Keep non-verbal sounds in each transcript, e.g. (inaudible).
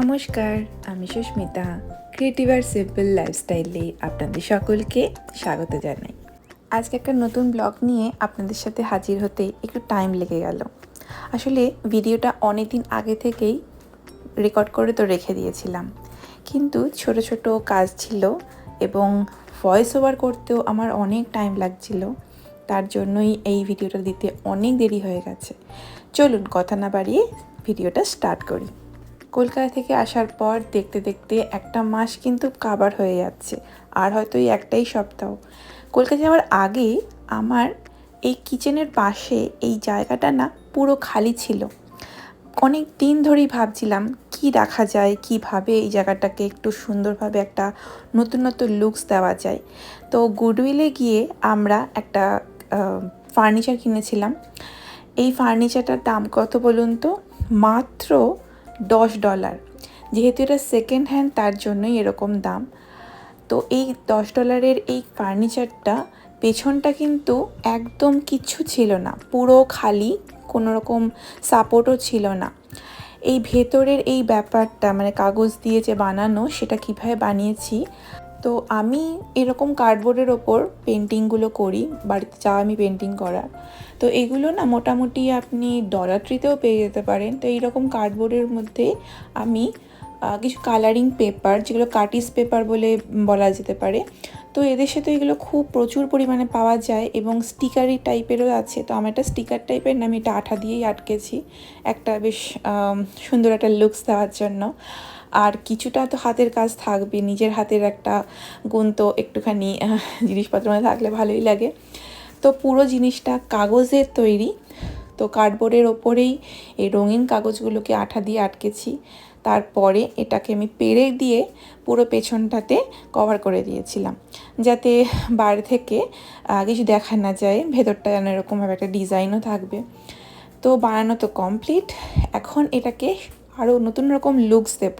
নমস্কার, আমি সুস্মিতা। ক্রিয়েটিভ আর সিম্পল লাইফস্টাইলে আপনাদের সকলকে স্বাগত জানাই। আজকে একটা নতুন ব্লগ নিয়ে আপনাদের সাথে হাজির হতে একটু টাইম লেগে গেল। আসলে ভিডিওটা অনেক দিন আগে থেকেই রেকর্ড করে তো রেখে দিয়েছিলাম। কিন্তু ছোট ছোট কাজ ছিল এবং ভয়েস ওভার করতেও আমার অনেক টাইম লাগছিল। তার জন্যই এই ভিডিওটা দিতে অনেক দেরি হয়ে গেছে। চলুন কথা না বাড়িয়ে ভিডিওটা স্টার্ট করি। কলকাতা থেকে আসার পর দেখতে দেখতে একটা মাস কিন্তু কাবার হয়ে যাচ্ছে, আর হয়তো এই একটাই সপ্তাহ। কলকাতা যাওয়ার আগে আমার এই কিচেনের পাশে এই জায়গাটা না পুরো খালি ছিল। অনেক দিন ধরেই ভাবছিলাম, কি রাখা যায়, কীভাবে এই জায়গাটাকে একটু সুন্দরভাবে একটা নতুন নতুন লুকস দেওয়া যায়। তো গুডউইলে গিয়ে আমরা একটা ফার্নিচার কিনেছিলাম। এই ফার্নিচারটার দাম কত বলুন তো? মাত্র দশ ডলার। যেহেতু এটা সেকেন্ড হ্যান্ড তার জন্যই এরকম দাম। তো এই দশ ডলারের এই ফার্নিচারটা পেছনটা কিন্তু একদম কিচ্ছু ছিল না। পুরো খালি, কোনো রকম সাপোর্টও ছিল না। এই ভেতরের এই ব্যাপারটা মানে কাগজ দিয়ে যে বানানো, সেটা কীভাবে বানিয়েছি তো আমি এরকম কার্ডবোর্ডের ওপর পেন্টিংগুলো করি বাড়িতে চা আমি পেন্টিং করার। তো এগুলো না মোটামুটি আপনি ডলার ট্রিতেও পেয়ে যেতে পারেন। তো এইরকম কার্ডবোর্ডের মধ্যে আমি কিছু কালারিং পেপার যেগুলো কার্টিস পেপার বলে বলা যেতে পারে। তো এদেশে তো এগুলো খুব প্রচুর পরিমাণে পাওয়া যায় এবং স্টিকারি টাইপেরও আছে। তো আমার একটা স্টিকার টাইপের না, আমি এটা আঠা দিয়েই আটকেছি। একটা বেশ সুন্দর একটা লুকস দেওয়ার জন্য। আর কিছুটা তো হাতের কাজ থাকবে, নিজের হাতের একটা গুণ তো একটুখানি জিনিসপত্র মধ্যে থাকলে ভালোই লাগে। তো পুরো জিনিসটা কাগজের তৈরি। তো কার্ডবোর্ডের ওপরেই এই রঙিন কাগজগুলোকে আঠা দিয়ে আটকেছি। তারপরে এটাকে আমি পেরে দিয়ে পুরো পেছনটাতে কভার করে দিয়েছিলাম। যাতে বাইরে থেকে কিছু দেখা না যায়, ভেতরটা যেন এরকমভাবে একটা ডিজাইনও থাকবে। তো বানানো তো কমপ্লিট এখন এটাকে আরও নতুন রকম লুকস দেব।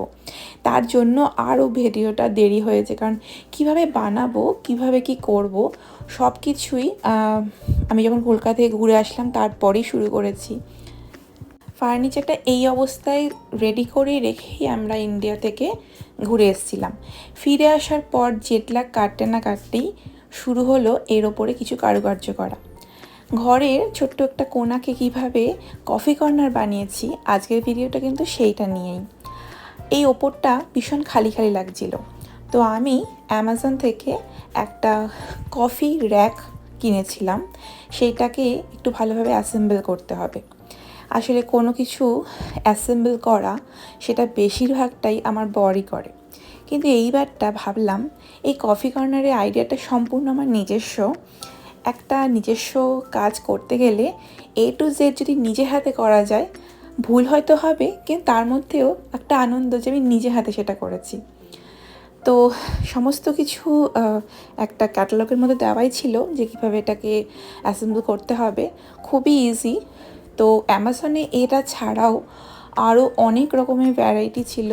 তার জন্য আরও ভিডিওটা দেরি হয়েছে, কারণ কীভাবে বানাবো, কীভাবে কি করব সব কিছুই আমি যখন কলকাতা থেকে ঘুরে আসলাম, তারপরেই শুরু করেছি। ফার্নিচারটা এই অবস্থায় রেডি করে রেখেই আমরা ইন্ডিয়া থেকে ঘুরে এসেছিলাম। ফিরে আসার পর জেটলাগ কাটতে না কাটতেই শুরু হলো এর ওপরে কিছু কারুকার্য করা। ঘরের ছোট্ট একটা কোনাকে কীভাবে কফি কর্নার বানিয়েছি, আজকের ভিডিওটা কিন্তু সেইটা নিয়েই। এই ওপরটা ভীষণ খালি খালি লাগছিল। তো আমি অ্যামাজন থেকে একটা কফি র্যাক কিনেছিলাম, সেইটাকে একটু ভালোভাবে অ্যাসেম্বল করতে হবে। আসলে কোনো কিছু অ্যাসেম্বল করা, সেটা বেশিরভাগটাই আমার বরই করে। কিন্তু এইবারটা ভাবলাম, এই কফি কর্নারের আইডিয়াটা সম্পূর্ণ আমার নিজস্ব। একটা নিজস্ব কাজ করতে গেলে এ টু জেড যদি নিজে হাতে করা যায়, ভুল হয়তো হবে, কিন্তু তার মধ্যেও একটা আনন্দ যে আমি নিজে হাতে সেটা করেছি। তো সমস্ত কিছু একটা ক্যাটালগের মধ্যে দেওয়াই ছিল যে কীভাবে এটাকে অ্যাসেম্বল করতে হবে। খুবই ইজি তো অ্যামাজনে এটা ছাড়াও আরও অনেক রকমের ভ্যারাইটি ছিল,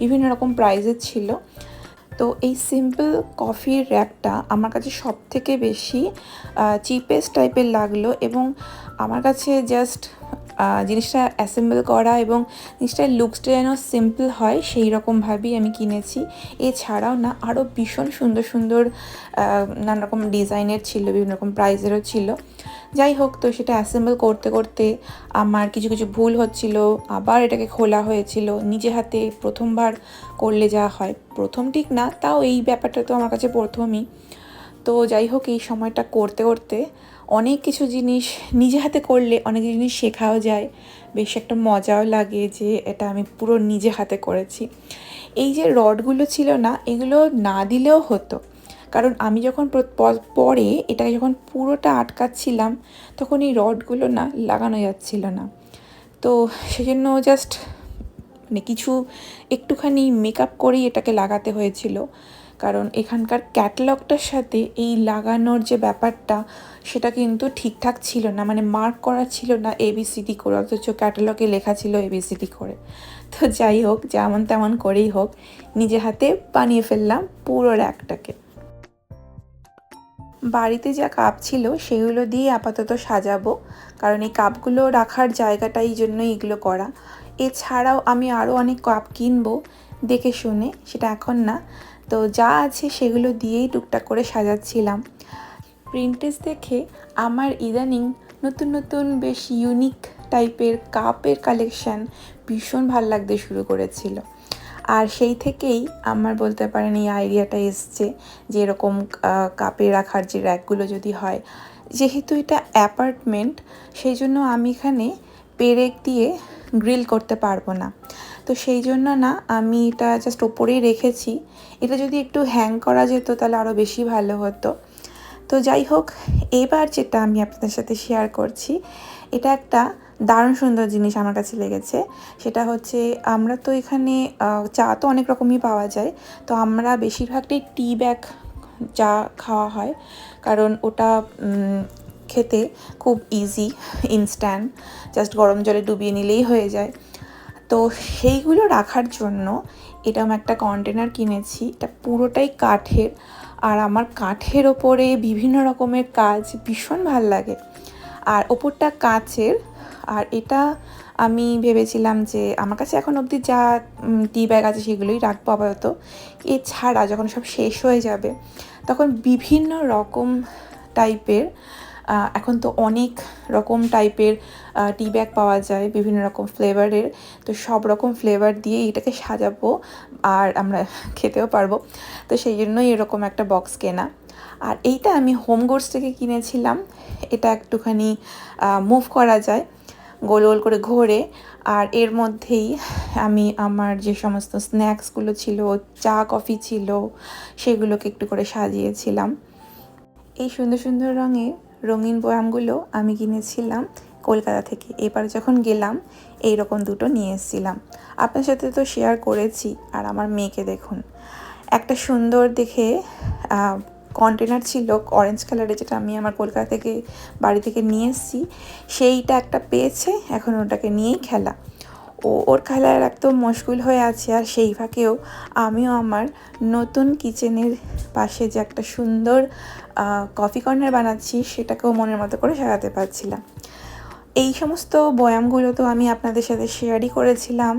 বিভিন্ন রকম প্রাইজের ছিল। তো এই সিম্পল কফির র্যাকটা আমার কাছে সব থেকে বেশি চিপেস্ট টাইপের লাগল এবং আমার কাছে জাস্ট জিনিসটা অ্যাসেম্বল করা এবং জিনিসটার লুকসটা যেন সিম্পল হয়, সেই রকমভাবেই আমি কিনেছি। এছাড়াও না আরও ভীষণ সুন্দর সুন্দর নানা রকম ডিজাইনের ছিল, বিভিন্ন রকম প্রাইজেরও ছিল। যাই হোক, তো সেটা অ্যাসেম্বল করতে করতে আমার কিছু কিছু ভুল হচ্ছিল, আবার এটাকে খোলা হয়েছিল। নিজে হাতে প্রথমবার করলে যা হয়, প্রথম ঠিক না, তাও এই ব্যাপারটা তো আমার কাছে প্রথমই। তো যাই হোক, এই সময়টা করতে করতে অনেক কিছু জিনিস নিজে হাতে করলে অনেক জিনিস শেখাও যায়। বেশ একটা মজাও লাগে যে এটা আমি পুরো নিজে হাতে করেছি। এই যে রডগুলো ছিল না, এগুলো না দিলেও হতো। কারণ আমি যখন পরে এটাকে যখন পুরোটা আটকাচ্ছিলাম, তখন এই রডগুলো না লাগানো যাচ্ছিল না। তো সেজন্য জাস্ট মানে কিছু, একটুখানি মেকআপ করেই এটাকে লাগাতে হয়েছিল। কারণ এখানকার ক্যাটালগটার সাথে এই লাগানোর যে ব্যাপারটা সেটা কিন্তু ঠিকঠাক ছিল না মানে মার্ক করা ছিল না এবিসিডি করে, অথচ ক্যাটালগে লেখা ছিল এবিসিডি করে। তো যাই হোক, যেমন তেমন করেই হোক, নিজে হাতে বানিয়ে ফেললাম পুরো র্যাকটাকে। বাড়িতে যা কাপ ছিল সেগুলো দিয়ে আপাতত সাজাবো, কারণ এই কাপগুলো রাখার জায়গাটা এই জন্যই এগুলো করা। এছাড়াও আমি আরও অনেক কাপ কিনবো, দেখে শুনে, সেটা এখন না। তো যা আছে সেগুলো দিয়েই টুকটাক করে সাজাচ্ছিলাম। প্রিন্টেস দেখে আমার ইদানিং নতুন নতুন বেশ ইউনিক টাইপের কাপের কালেকশান ভীষণ ভালো লাগতে শুরু করেছিল। আর সেই থেকেই আমার বলতে পারেন এই আইডিয়াটা এসছে যে এরকম কাপে রাখার যে র্যাকগুলো যদি হয়, যেহেতু এটা অ্যাপার্টমেন্ট সেই জন্য আমি এখানে পেরেক দিয়ে গ্রিল করতে পারব না। তো সেই জন্য না, আমি এটা জাস্ট ওপরেই রেখেছি। এটা যদি একটু হ্যাং করা যেত তাহলে আরও বেশি ভালো হতো। তো যাই হোক, এবার যেটা আমি আপনাদের সাথে শেয়ার করছি, এটা একটা দারুণ সুন্দর জিনিস আমার কাছে লেগেছে। সেটা হচ্ছে আমরা তো এখানে চা তো অনেক রকমই পাওয়া যায়। তো আমরা বেশিরভাগটাই টি ব্যাগ চা খাওয়া হয়। কারণ ওটা খেতে খুব ইজি ইনস্ট্যান্ট জাস্ট গরম জলে ডুবিয়ে নিলেই হয়ে যায়। তো সেইগুলো রাখার জন্য এরকম একটা কন্টেনার কিনেছি, এটা পুরোটাই কাঠের। আর আমার কাঠের ওপরে বিভিন্ন রকমের কাজ ভীষণ ভালো লাগে। আর ওপরটা কাচের, আর এটা আমি ভেবেছিলাম যে আমার কাছে এখন অবধি যা টি ব্যাগ আছে সেগুলোই রাখব আপাতত। এছাড়া যখন সব শেষ হয়ে যাবে, তখন বিভিন্ন রকম টাইপের এখন তো অনেক রকম টাইপের টি ব্যাগ পাওয়া যায়, বিভিন্ন রকম ফ্লেভারের তো সব রকম ফ্লেভার দিয়ে এটাকে সাজাবো আর আমরা (laughs) খেতেও পারব। তো সেই জন্যই এরকম একটা বক্স কেনা। আর এইটা আমি হোম গোডস থেকে কিনেছিলাম। এটা একটুখানি মুভ করা যায়, গোল গোল করে ঘোরে। আর এর মধ্যেই আমি আমার যে সমস্ত স্ন্যাক্সগুলো ছিল, চা কফি ছিল, সেগুলোকে একটু করে সাজিয়েছিলাম। এই সুন্দর সুন্দর রঙের রঙিন বয়ামগুলো আমি কিনেছিলাম কলকাতা থেকে। এবার যখন গেলাম এই রকম দুটো নিয়ে এসেছিলাম। আপনার সাথে তো শেয়ার করেছি, আর আমার মেয়েকে দেখুন। একটা সুন্দর দেখে কন্টেনার ছিল অরেঞ্জ কালারের যেটা আমি আমার কলকাতা থেকে, বাড়ি থেকে নিয়ে এসেছি। সেইটা একটা পেয়েছে, এখন ওটাকে নিয়েই খেলা। ও ওর খেলার একদম মশগুল হয়ে আছে আর সেই ফাঁকেও আমিও আমার নতুন কিচেনের পাশে যে একটা সুন্দর কফি কর্নার বানাচ্ছি সেটাকেও মনের মতো করে সাজাতে পারছিলাম। এই সমস্ত বয়ামগুলো তো আমি আপনাদের সাথে শেয়ারই করেছিলাম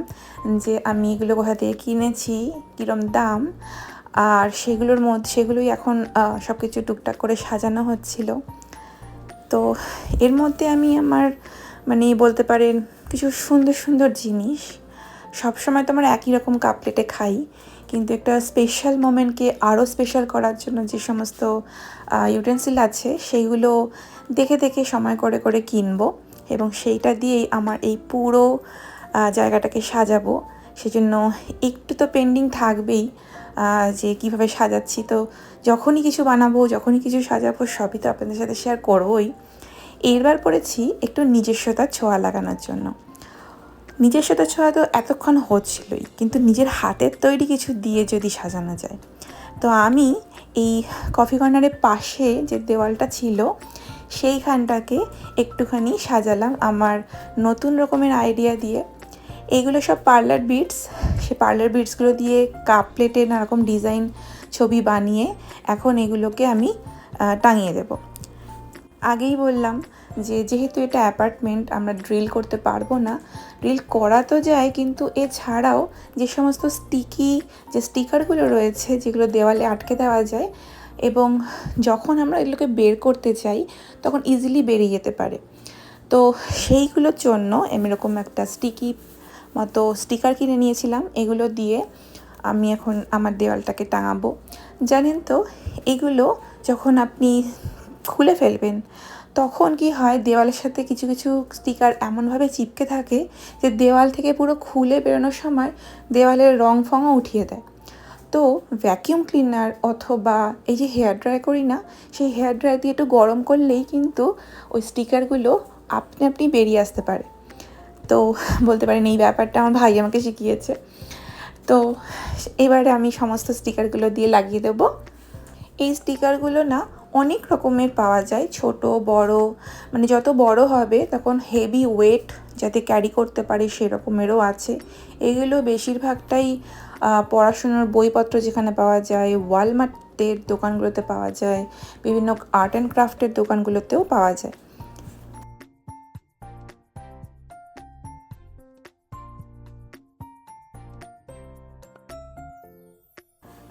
যে আমি এগুলো কোথা থেকে কিনেছি, কীরম দাম, আর সেগুলোর মধ্যে, সেগুলোই এখন সব কিছু টুকটাক করে সাজানো হচ্ছিল। তো এর মধ্যে আমি আমার মানে বলতে পারেন কিছু সুন্দর সুন্দর জিনিস। সবসময় তো আমরা একই রকম কাপ প্লেটে খাই, কিন্তু একটা স্পেশাল মোমেন্টকে আরও স্পেশাল করার জন্য যে সমস্ত ইউটেন্সিল আছে সেইগুলো দেখে দেখে সময় করে করে কিনবো এবং সেইটা দিয়েই আমার এই পুরো জায়গাটাকে সাজাবো। সেজন্য একটু তো পেন্ডিং থাকবেই যে কীভাবে সাজাচ্ছি। তো যখনই কিছু বানাবো, যখনই কিছু সাজাবো, সবই তো আপনাদের সাথে শেয়ার করবোই। এরবার পড়েছি একটু নিজস্বতার ছোঁয়া লাগানোর জন্য। নিজস্বতা ছোঁয়া তো এতক্ষণ হচ্ছিলই, কিন্তু নিজের হাতের তৈরি কিছু দিয়ে যদি সাজানো যায়। তো আমি এই কফি কর্নারের পাশে যে দেওয়ালটা ছিল, সেইখানটাকে একটুখানি সাজালাম আমার নতুন রকমের আইডিয়া দিয়ে। এইগুলো সব পার্লার বিটস সে পার্লার বিটসগুলো দিয়ে কাপ প্লেটে নানারকম ডিজাইন ছবি বানিয়ে এখন এগুলোকে আমি টাঙিয়ে দেবো। আগেই বললাম যে যেহেতু এটা অ্যাপার্টমেন্ট, আমরা ড্রিল করতে পারব না। ড্রিল করা তো যায়, কিন্তু এছাড়াও যে সমস্ত স্টিকি যে স্টিকারগুলো রয়েছে, যেগুলো দেওয়ালে আটকে দেওয়া যায়, এবং যখন আমরা এগুলোকে বের করতে চাই, তখন ইজিলি বেরিয়ে যেতে পারে। তো সেইগুলোর জন্য আমি এরকম একটা স্টিকি মতো স্টিকার কিনে নিয়েছিলাম। এগুলো দিয়ে আমি এখন আমার দেওয়ালটাকে টাঙাবো। জানেন তো, এগুলো যখন আপনি খুলে ফেলবেন তখন কি হয়, দেওয়ালের সাথে কিছু কিছু স্টিকার এমনভাবে চিপকে থাকে যে দেওয়াল থেকে পুরো খুলে বেরোনোর সময় দেওয়ালের রং ফঙও উঠিয়ে দেয়। তো ভ্যাকিউম ক্লিনার অথবা এই যে হেয়ার ড্রাই করি না, সেই হেয়ার ড্রাই দিয়ে একটু গরম করলেই কিন্তু ওই স্টিকারগুলো আপনি আপনি বেরিয়ে আসতে পারে। তো বলতে পারেন এই ব্যাপারটা আমার ভাই আমাকে শিখিয়েছে। তো এবারে আমি সমস্ত স্টিকারগুলো দিয়ে লাগিয়ে দেবো। এই স্টিকারগুলো না অনেক রকমের পাওয়া যায়, ছোট, বড় মানে যত বড় হবে তখন হেভি ওয়েট যাতে ক্যারি করতে পারে সেরকমেরও আছে। এগুলো বেশিরভাগটাই পড়াশোনার বইপত্র যেখানে পাওয়া যায় ওয়ালমার্টের দোকানগুলোতে পাওয়া যায়, বিভিন্ন আর্ট অ্যান্ড ক্রাফটের দোকানগুলোতেও পাওয়া যায়।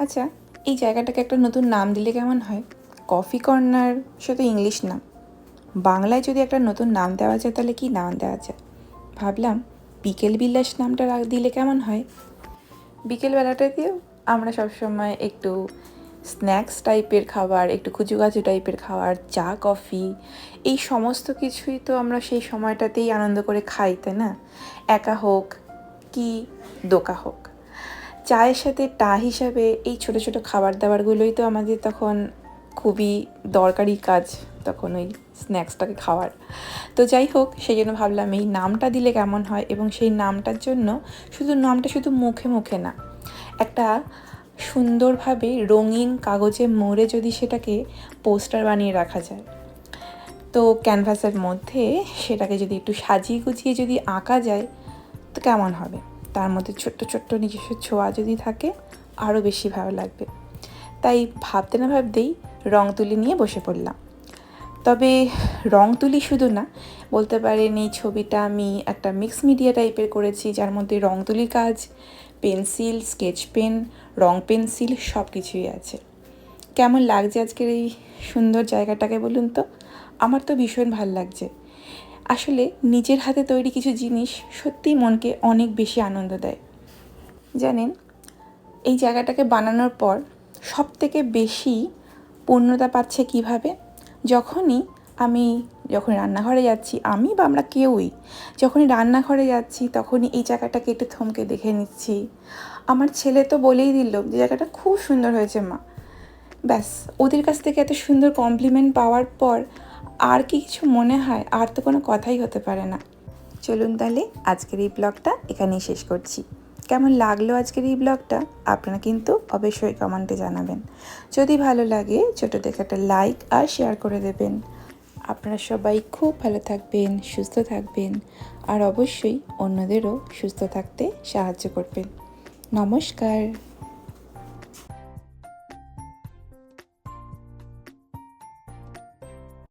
আচ্ছা এই জায়গাটাকে একটা নতুন নাম দিলে কেমন হয়? কফি কর্নার সে তো ইংলিশ নাম বাংলায় যদি একটা নতুন নাম দেওয়া যায়, তাহলে কি নাম দেওয়া যায়? ভাবলাম বিকেল বিলাস নামটা দিলে কেমন হয়? বিকেলবেলাটাতেও আমরা সবসময় একটু স্ন্যাক্স টাইপের খাবার, একটু কুচুকাচু টাইপের খাবার, চা কফি এই সমস্ত কিছুই তো আমরা সেই সময়টাতেই আনন্দ করে খাই, তাই না? একা হোক কি দোকা হোক। চায়ের সাথে টা হিসাবে এই ছোট ছোট খাবার দাবারগুলোই তো আমাদের তখন খুবই দরকারি কাজ তখন ওই স্ন্যাক্সটাকে খাওয়ার। তো যাই হোক, সেই জন্য ভাবলাম এই নামটা দিলে কেমন হয় এবং সেই নামটার জন্য শুধু নামটা শুধু মুখে মুখে না, একটা সুন্দরভাবে রঙিন কাগজে মোড়ে যদি সেটাকে পোস্টার বানিয়ে রাখা যায়। তো ক্যানভাসের মধ্যে সেটাকে যদি একটু সাজিয়ে গুছিয়ে যদি আঁকা যায়, তো কেমন হবে? তার মধ্যে ছোট্ট ছোট্ট নিজস্ব ছোঁয়া যদি থাকে, আরও বেশি ভালো লাগবে। তাই ভাবতে না ভাবতেই রং তুলি নিয়ে বসে পড়লাম। তবে রং তুলি শুধু না, বলতে পারেন এই ছবিটা আমি একটা মিক্স মিডিয়া টাইপের করেছি, যার মধ্যে রং তুলির কাজ, পেন্সিল স্কেচ পেন রং পেন্সিল সব কিছুই আছে। কেমন লাগছে আজকের এই সুন্দর জায়গাটাকে বলুন তো? আমার তো ভীষণ ভালো লাগছে। আসলে নিজের হাতে তৈরি কিছু জিনিস সত্যিই মনকে অনেক বেশি আনন্দ দেয়। জানেন, এই জায়গাটাকে বানানোর পর সব থেকে বেশি পূর্ণতা পাচ্ছে কীভাবে? যখনই আমি যখন রান্নাঘরে যাচ্ছি, আমি বা আমরা কেউই, যখনই রান্নাঘরে যাচ্ছি, তখনই এই জায়গাটা কেটে থমকে দেখে নিচ্ছি। আমার ছেলে তো বলেই দিল যে, জায়গাটা খুব সুন্দর হয়েছে মা। ব্যাস, ওদের কাছ থেকে এত সুন্দর কমপ্লিমেন্ট পাওয়ার পর আর কি কিছু মনে হয়, আর তো কোনো কথাই হতে পারে না। চলুন তাহলে আজকের এই ব্লগটা এখানেই শেষ করছি। কেমন লাগল আজকের এই ব্লগটা? আপনারা কিন্তু অবশ্যই কমেন্টে জানাবেন। যদি ভালো লাগে, ছোটো দেখে একটা লাইক আর শেয়ার করে দেবেন। আপনারা সবাই খুব ভালো থাকবেন, সুস্থ থাকবেন আর অবশ্যই অন্যদেরও সুস্থ থাকতে সাহায্য করবেন। নমস্কার।